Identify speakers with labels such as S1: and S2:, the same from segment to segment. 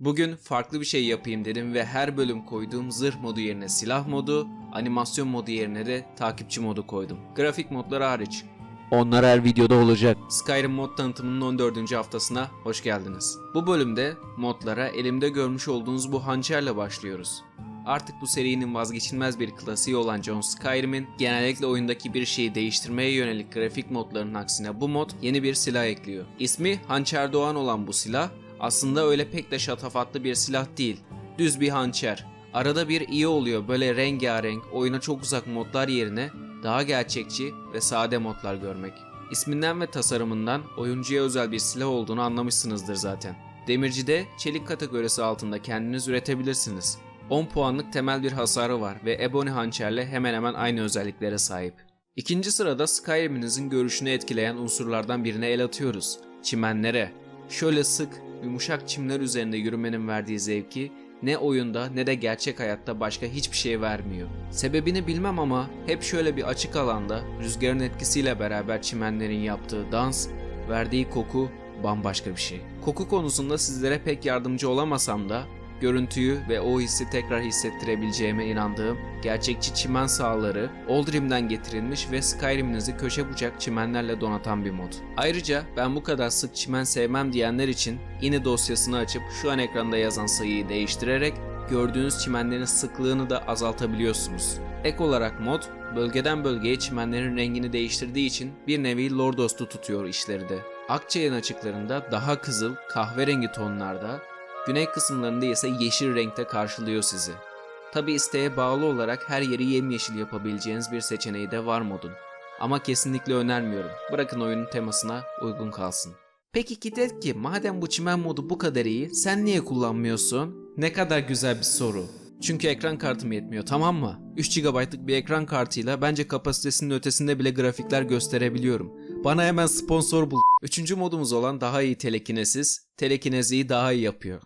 S1: Bugün farklı bir şey yapayım dedim ve her bölüm koyduğum zırh modu yerine silah modu, animasyon modu yerine de takipçi modu koydum. Grafik modları hariç. Onlar her videoda olacak. Skyrim mod tanıtımının 14. haftasına hoş geldiniz. Bu bölümde modlara elimde görmüş olduğunuz bu hançerle başlıyoruz. Artık bu serinin vazgeçilmez bir klasiği olan John Skyrim'in genellikle oyundaki bir şeyi değiştirmeye yönelik grafik modlarının aksine bu mod yeni bir silah ekliyor. İsmi Hançer Doğan olan bu silah aslında öyle pek de şatafatlı bir silah değil. Düz bir hançer. Arada bir iyi oluyor böyle rengarenk, oyuna çok uzak modlar yerine daha gerçekçi ve sade modlar görmek. İsminden ve tasarımından oyuncuya özel bir silah olduğunu anlamışsınızdır zaten. Demirci'de çelik kategorisi altında kendiniz üretebilirsiniz. 10 puanlık temel bir hasarı var ve Ebony hançerle hemen hemen aynı özelliklere sahip. İkinci sırada Skyrim'inizin görüşünü etkileyen unsurlardan birine el atıyoruz. Çimenlere. Şöyle sık, yumuşak çimler üzerinde yürümenin verdiği zevki ne oyunda ne de gerçek hayatta başka hiçbir şey vermiyor. Sebebini bilmem ama hep şöyle bir açık alanda rüzgarın etkisiyle beraber çimenlerin yaptığı dans, verdiği koku bambaşka bir şey. Koku konusunda sizlere pek yardımcı olamasam da görüntüyü ve o hissi tekrar hissettirebileceğime inandığım gerçekçi çimen sahaları Oldrim'den getirilmiş ve Skyrim'inizi köşe bucak çimenlerle donatan bir mod. Ayrıca ben bu kadar sık çimen sevmem diyenler için yine dosyasını açıp şu an ekranda yazan sayıyı değiştirerek gördüğünüz çimenlerin sıklığını da azaltabiliyorsunuz. Ek olarak mod bölgeden bölgeye çimenlerin rengini değiştirdiği için bir nevi lordostu tutuyor işleri de. Akçayın açıklarında daha kızıl, kahverengi tonlarda, güney kısımlarında ise yeşil renkte karşılıyor sizi. Tabi isteğe bağlı olarak her yeri yemyeşil yapabileceğiniz bir seçeneği de var modun. Ama kesinlikle önermiyorum. Bırakın oyunun temasına uygun kalsın. Peki Kitet ki madem bu çimen modu bu kadar iyi sen niye kullanmıyorsun? Ne kadar güzel bir soru. Çünkü ekran kartım yetmiyor tamam mı? 3 GB'lık bir ekran kartıyla bence kapasitesinin ötesinde bile grafikler gösterebiliyorum. Bana hemen sponsor bul. Üçüncü modumuz olan daha iyi telekinesiz, telekineziyi daha iyi yapıyor.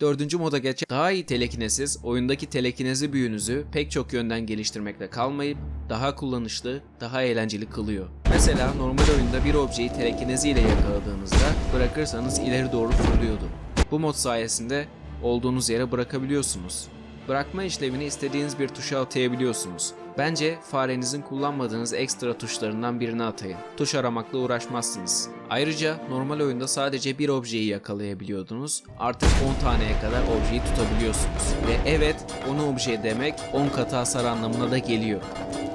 S1: Dördüncü moda geçen daha iyi telekinesiz, oyundaki telekinezi büyünüzü pek çok yönden geliştirmekle kalmayıp daha kullanışlı, daha eğlenceli kılıyor. Mesela normal oyunda bir objeyi telekinezi ile yakaladığınızda bırakırsanız ileri doğru fırlıyordu. Bu mod sayesinde olduğunuz yere bırakabiliyorsunuz. Bırakma işlevini istediğiniz bir tuşa atayabiliyorsunuz. Bence farenizin kullanmadığınız ekstra tuşlarından birini atayın. Tuş aramakla uğraşmazsınız. Ayrıca normal oyunda sadece bir objeyi yakalayabiliyordunuz. Artık 10 taneye kadar objeyi tutabiliyorsunuz. Ve evet 10 obje demek 10 katı hasar anlamına da geliyor.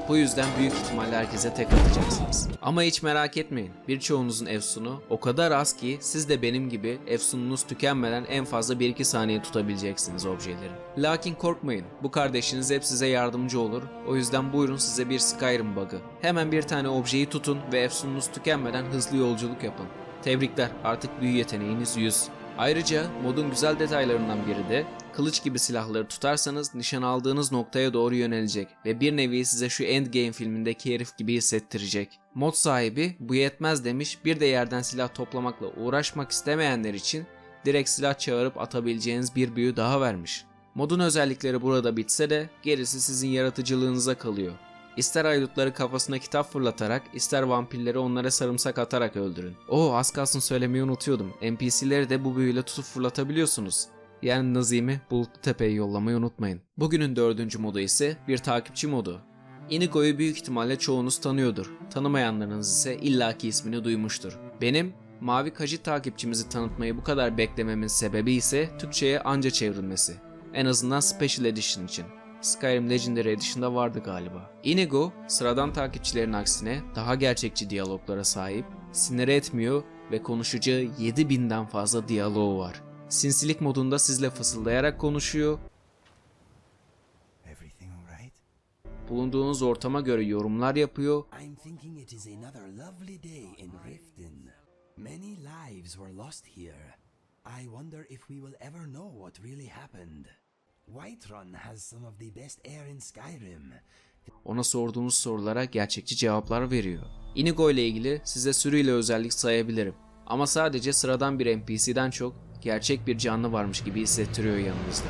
S1: Bu yüzden büyük ihtimalle herkese tek atacaksınız. Ama hiç merak etmeyin. Birçoğunuzun efsunu o kadar az ki siz de benim gibi efsununuz tükenmeden en fazla 1-2 saniye tutabileceksiniz objeleri. Lakin korkmayın. Bu kardeşiniz hep size yardımcı olur. O yüzden buyurun size bir Skyrim bug'ı. Hemen bir tane objeyi tutun ve efsununuz tükenmeden hızlı yolculuk yapın. Tebrikler artık büyü yeteneğiniz 100. Ayrıca modun güzel detaylarından biri de kılıç gibi silahları tutarsanız nişan aldığınız noktaya doğru yönelecek ve bir nevi size şu Endgame filmindeki herif gibi hissettirecek. Mod sahibi bu yetmez demiş bir de yerden silah toplamakla uğraşmak istemeyenler için direkt silah çağırıp atabileceğiniz bir büyü daha vermiş. Modun özellikleri burada bitse de gerisi sizin yaratıcılığınıza kalıyor. İster haydutları kafasına kitap fırlatarak, ister vampirleri onlara sarımsak atarak öldürün. Oo az kalsın söylemeyi unutuyordum. NPC'leri de bu büyüyle tutup fırlatabiliyorsunuz. Yani Nazim'i Bulutlu Tepe'ye yollamayı unutmayın. Bugünün dördüncü modu ise bir takipçi modu. Inigo'yu büyük ihtimalle çoğunuz tanıyordur. Tanımayanlarınız ise illaki ismini duymuştur. Benim Mavi Kajit takipçimizi tanıtmayı bu kadar beklememin sebebi ise Türkçe'ye anca çevrilmesi. En azından Special Edition için. Skyrim Legendary Edition'da vardı galiba. Inigo, sıradan takipçilerin aksine daha gerçekçi diyaloglara sahip, sinir etmiyor ve konuşacağı 7000'den fazla diyaloğu var. Sinsilik modunda sizle fısıldayarak konuşuyor, bulunduğunuz ortama göre yorumlar yapıyor.
S2: Many lives were lost here. I wonder if we will ever know what really happened. Whiterun has some of the best air in Skyrim.
S1: Ona sorduğunuz sorulara gerçekçi cevaplar veriyor. Inigo ile ilgili size sürüyle özellik sayabilirim. Ama sadece sıradan bir NPC'den çok gerçek bir canlı varmış gibi hissettiriyor yanınızda.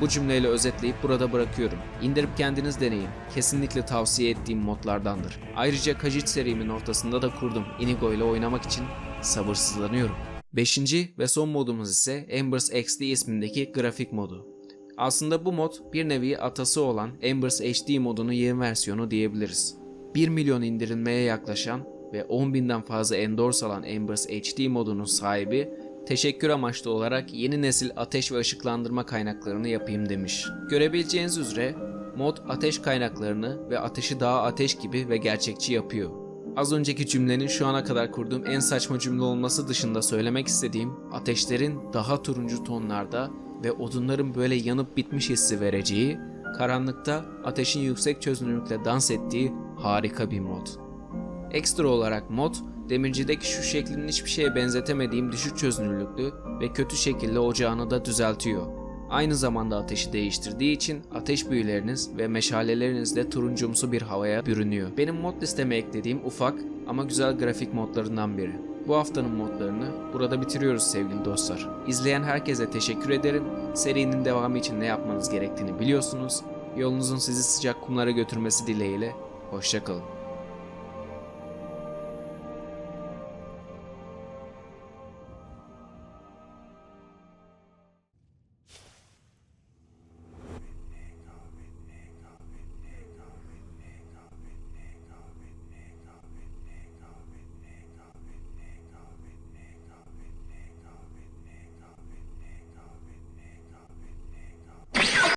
S1: Bu cümleyle özetleyip burada bırakıyorum. İndirip kendiniz deneyin. Kesinlikle tavsiye ettiğim modlardandır. Ayrıca Kajit serimin ortasında da kurdum. Inigo ile oynamak için sabırsızlanıyorum. Beşinci ve son modumuz ise Embers XD ismindeki grafik modu. Aslında bu mod bir nevi atası olan Embers HD modunun yeni versiyonu diyebiliriz. 1 milyon indirilmeye yaklaşan ve 10 binden fazla endorse alan Embers HD modunun sahibi teşekkür amaçlı olarak yeni nesil ateş ve ışıklandırma kaynaklarını yapayım demiş. Görebileceğiniz üzere mod ateş kaynaklarını ve ateşi daha ateş gibi ve gerçekçi yapıyor. Az önceki cümlenin şu ana kadar kurduğum en saçma cümle olması dışında söylemek istediğim ateşlerin daha turuncu tonlarda ve odunların böyle yanıp bitmiş hissi vereceği, karanlıkta ateşin yüksek çözünürlükle dans ettiği harika bir mod. Ekstra olarak mod, demircideki şu şeklinin hiçbir şeye benzetemediğim düşük çözünürlüklü ve kötü şekilde ocağını da düzeltiyor. Aynı zamanda ateşi değiştirdiği için ateş büyüleriniz ve meşaleleriniz de turuncumsu bir havaya bürünüyor. Benim mod listeme eklediğim ufak ama güzel grafik modlarından biri. Bu haftanın modlarını burada bitiriyoruz sevgili dostlar. İzleyen herkese teşekkür ederim. Serinin devamı için ne yapmanız gerektiğini biliyorsunuz. Yolunuzun sizi sıcak kumlara götürmesi dileğiyle. Hoşçakalın.